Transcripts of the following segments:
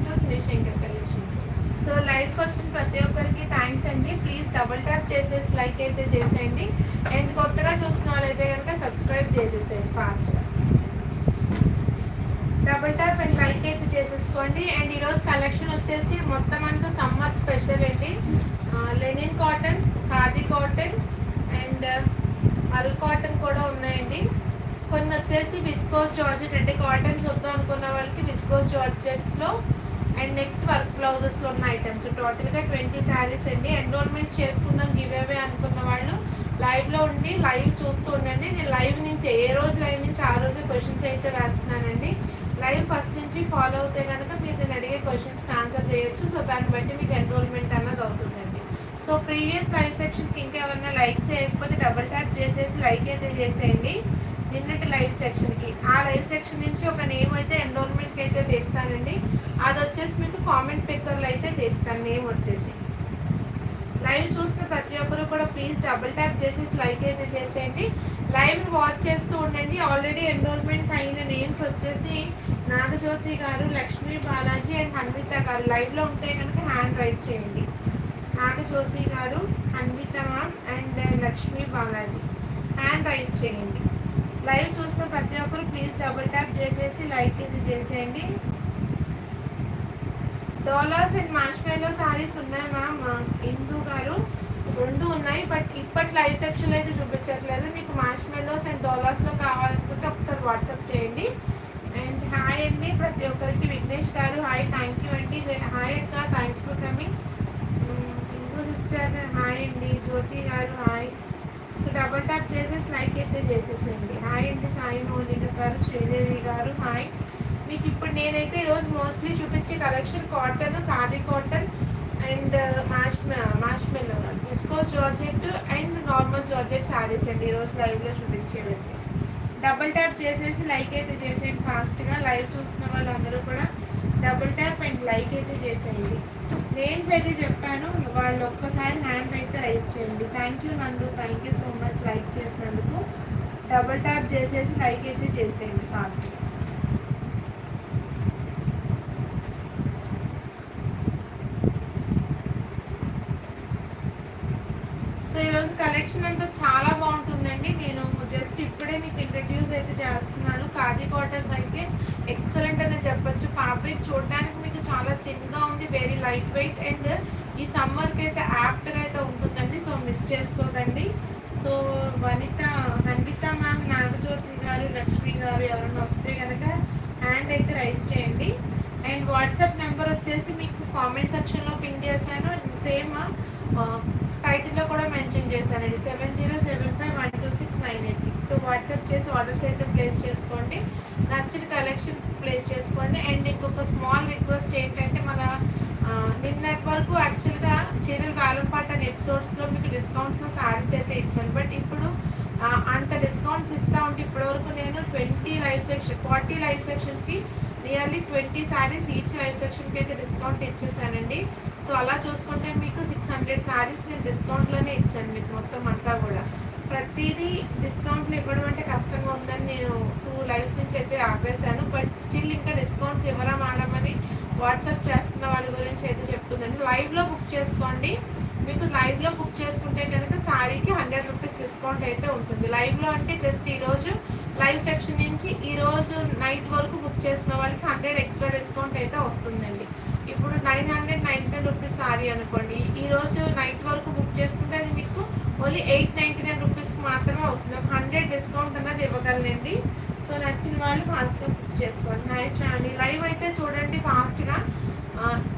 Welcome to Shri Shankar collections. So live కోసం ప్రతి ఒక్కరికి థ్యాంక్స్ అండి. ప్లీజ్ డబుల్ ట్యాప్ చేసేసి లైక్ అయితే చేసేయండి. అండ్ కొత్తగా చూసిన వాళ్ళైతే కనుక సబ్స్క్రైబ్ చేసేసేయండి ఫాస్ట్గా డబుల్ ట్యాప్ అండ్ లైక్ అయితే చేసేసుకోండి. అండ్ ఈరోజు కలెక్షన్ వచ్చేసి మొత్తం అంతా సమ్మర్ స్పెషల్ అండి. Linen cottons khadi cotton and all cotton కూడా ఉన్నాయండి. కొన్ని వచ్చేసి విస్కోస్ జార్జెట్ అంటే కాటన్స్ వద్దాం అనుకున్న వాళ్ళకి విస్కోస్ జార్జెట్స్లో అండ్ నెక్స్ట్ వర్క్ బ్లౌజెస్లో ఉన్న ఐటమ్స్ టోటల్గా ట్వంటీ శారీస్ అండి. ఎన్రోల్మెంట్స్ చేసుకుందాం గివ్ అవే అనుకున్న వాళ్ళు. లైవ్లో ఉండి లైవ్ చూస్తూ ఉండండి. నేను లైవ్ నుంచి ఏ రోజు లైవ్ నుంచి ఆ రోజే క్వశ్చన్స్ అయితే వేస్తున్నానండి. లైవ్ ఫస్ట్ నుంచి ఫాలో అవుతే కనుక మీరు నేను అడిగే క్వశ్చన్స్కి ఆన్సర్ చేయొచ్చు. సో దాన్ని బట్టి మీకు ఎన్రోల్మెంట్ అన్నది అవుతుందండి. సో ప్రీవియస్ లైవ్ సెక్షన్కి ఇంకా ఏమన్నా లైక్ చేయకపోతే డబుల్ ట్యాప్ చేసేసి లైక్ అయితే చేసేయండి. నిన్నటి లైవ్ సెక్షన్కి ఆ లైవ్ సెక్షన్ నుంచి ఒక నేమ్ అయితే ఎన్రోల్మెంట్కి అయితే తీస్తానండి. అది వచ్చేసి మీకు కామెంట్ పిక్కర్లు అయితే తీస్తాను నేమ్ వచ్చేసి. లైవ్ చూసిన ప్రతి ఒక్కరు కూడా ప్లీజ్ డబుల్ ట్యాప్ చేసేసి లైక్ అయితే చేసేయండి. లైవ్ని వాచ్ చేస్తూ ఉండండి. ఆల్రెడీ ఎన్రోల్మెంట్ అయిన నేమ్స్ వచ్చేసి నాగజ్యోతి గారు లక్ష్మీ బాలాజీ అండ్ హన్విత గారు. లైవ్లో ఉంటే కనుక హ్యాండ్ రైజ్ చేయండి. Nagajyothi garu Hanvitha ma'am and Lakshmi Balaji. Hand raise చేయండి. లైవ్ చూస్తున్న ప్రతి ఒక్కరు ప్లీజ్ డబుల్ ట్యాప్ చేసేసి లైక్ ఇది చేసేయండి. డాలర్స్ అండ్ మాష్మేలో సారీస్ ఉన్నాయి మ్యామ్ ఇందు గారు రెండు ఉన్నాయి బట్ ఇప్పటి లైవ్ సెక్షన్ అయితే చూపించట్లేదు. మీకు మాష్మేలోస్ అండ్ డాలర్స్లో కావాలనుకుంటే ఒకసారి వాట్సాప్ చేయండి. అండ్ హాయ్ అండి ప్రతి ఒక్కరికి. Vignesh garu hi thank you అండి. హాయ్ అక్క thanks for coming Hindu sister hi అండి. Jyothi garu hi so double tap చేసేసి లైక్ అయితే చేసేసండి హాయ్ అండి సాయి మోనిక గారు శ్రీదేవి గారు హాయ్ మీకు ఇప్పుడు నేనైతే ఈరోజు మోస్ట్లీ చూపించే collection cotton khadi cotton and mash mash mellow viscose georgette and normal georgette saris అండి. ఈరోజు లైవ్లో చూపించేవి డబుల్ ట్యాప్ చేసేసి లైక్ అయితే చేసేయండి. ఫాస్ట్గా లైవ్ చూస్తున్న వాళ్ళందరూ కూడా డబుల్ ట్యాప్ అండ్ లైక్ అయితే చేసేయండి. నేమ్స్ అయితే చెప్పాను వాళ్ళు ఒక్కసారి హ్యాండ్ అయితే రైస్ చేయండి. Thank you Nandu. Thank you so much like చేసినందుకు. డబుల్ ట్యాప్ చేసేసి లైక్ అయితే చేసేయండి ఫాస్ట్గా సో ఈరోజు కలెక్షన్ అంతా చాలా బాగుంటుందండి. నేను జస్ట్ ఇప్పుడే మీకు ఇంట్రడ్యూస్ అయితే చేస్తున్నాను. ఖాదీ కాటన్స్ అయితే ఎక్సలెంట్ అని చెప్పొచ్చు. ఫ్యాబ్రిక్ చూడడానికి మీకు చాలా థిన్గా ఉంది వెరీ లైట్ వెయిట్ అండ్ ఈ సమ్మర్కి అయితే యాప్ట్గా అయితే ఉంటుందండి. సో మిస్ చేసుకోకండి. సో వనిత అన్విత మ్యామ్ నాగజ్యోతి గారు లక్ష్మి గారు ఎవరైనా వస్తే కనుక హ్యాండ్ అయితే రైస్ చేయండి. అండ్ వాట్సాప్ నెంబర్ వచ్చేసి మీకు కామెంట్ సెక్షన్లో పిన్ చేశాను. సేమ్ టైటిల్లో కూడా మెన్షన్ చేశానండి seven zero seven five one two six nine eight six. So WhatsApp చేసి ఆర్డర్స్ అయితే ప్లేస్ చేసుకోండి. నచ్చిన కలెక్షన్ ప్లేస్ చేసుకోండి. అండ్ ఇంకొక స్మాల్ రిక్వెస్ట్ ఏంటంటే మన నిన్నటి వరకు యాక్చువల్గా చీరల వేలంపాట అనే ఎపిసోడ్స్లో మీకు డిస్కౌంట్లో శారీస్ అయితే ఇచ్చాను. బట్ ఇప్పుడు అంత డిస్కౌంట్స్ ఇస్తూ ఉంటే ఇప్పటివరకు నేను twenty live section forty live సెక్షన్కి nearly twenty sarees each live సెక్షన్కి అయితే డిస్కౌంట్ ఇచ్చేసానండి. సో అలా చూసుకుంటే మీకు సిక్స్ హండ్రెడ్ శారీస్ నేను డిస్కౌంట్లోనే ఇచ్చాను మీకు మొత్తం అంతా కూడా. ప్రతిదీ డిస్కౌంట్లు ఇవ్వడం అంటే కష్టంగా ఉందని నేను టూ లైవ్స్ నుంచి అయితే ఆపేశాను. బట్ స్టిల్ ఇంకా డిస్కౌంట్స్ ఇవ్వరా మేడమని వాట్సాప్ చేస్తున్న వాళ్ళ గురించి అయితే చెప్తుందండి. లైవ్లో బుక్ చేసుకోండి. మీకు లైవ్లో బుక్ చేసుకుంటే కనుక శారీకి హండ్రెడ్ రూపీస్ డిస్కౌంట్ అయితే ఉంటుంది. లైవ్లో అంటే జస్ట్ ఈరోజు లైవ్ సెక్షన్ నుంచి ఈరోజు నైట్ వరకు బుక్ చేసిన వాళ్ళకి హండ్రెడ్ ఎక్స్ట్రా డిస్కౌంట్ అయితే వస్తుందండి. ఇప్పుడు nine hundred ninety nine rupees sari అనుకోండి. ఈరోజు నైట్ వరకు బుక్ చేసుకుంటే అది మీకు ఓన్లీ ఎయిట్ నైంటీ నైన్ రూపీస్కి మాత్రమే వస్తుంది. ఒక హండ్రెడ్ డిస్కౌంట్ అన్నది ఇవ్వగలనండి. సో నచ్చిన వాళ్ళు ఫాస్ట్గా బుక్ చేసుకోండి. నైస్ అండి. లైవ్ అయితే చూడండి ఫాస్ట్గా.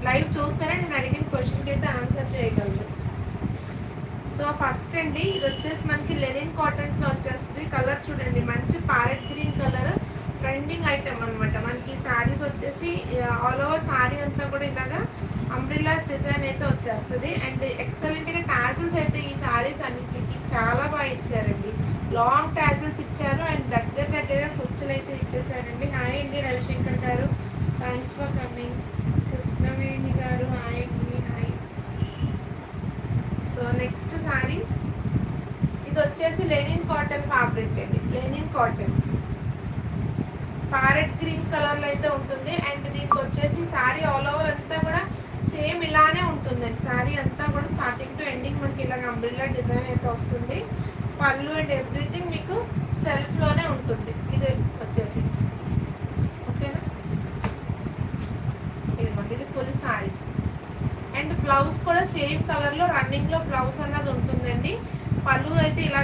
లైవ్ చూస్తారా? నేను అడిగిన క్వశ్చన్కి అయితే ఆన్సర్ చేయగలరు సో ఫస్ట్ అండి ఇది వచ్చేసి మనకి లెనిన్ కాటన్స్లో వచ్చేస్తుంది. కలర్ చూడండి మంచి parrot green colour trending item అనమాట మనకి శారీస్ వచ్చేసి ఆల్ ఓవర్ శారీ అంతా కూడా ఇలాగా అంబ్రిల్లాస్ డిజైన్ అయితే వచ్చేస్తుంది. అండ్ ఎక్సలెంట్గా టాజిల్స్ అయితే ఈ శారీస్ అన్నింటికి చాలా బాగా ఇచ్చారండి. లాంగ్ టాజిల్స్ ఇచ్చారు. అండ్ దగ్గర దగ్గరగా కుర్చీలు అయితే ఇచ్చేసారండి. హాయ్ అండి రవిశంకర్ గారు. థ్యాంక్స్ ఫర్ కమింగ్ కృష్ణవేణి గారు హాయ్ అండి హాయ్ సో నెక్స్ట్ శారీ ఇది వచ్చేసి లెనిన్ కాటన్ ఫ్యాబ్రిక్ అండి. Linen cotton. ప్యారెట్ గ్రీన్ కలర్లో అయితే ఉంటుంది. అండ్ దీనికి వచ్చేసి శారీ ఆల్ ఓవర్ అంతా కూడా సేమ్ ఇలానే ఉంటుందండి. శారీ అంతా కూడా స్టార్టింగ్ టు ఎండింగ్ మనకి ఇలాగ అంబ్రిల్లా డిజైన్ అయితే వస్తుంది. పళ్ళు అండ్ ఎవ్రీథింగ్ మీకు సెల్ఫ్లోనే ఉంటుంది. ఇది వచ్చేసి ఓకేనా ఇదిగోండి ఇది ఫుల్ శారీ అండ్ బ్లౌజ్ కూడా సేమ్ కలర్లో రన్నింగ్లో బ్లౌజ్ అన్నది ఉంటుందండి. పళ్ళు అయితే ఇలా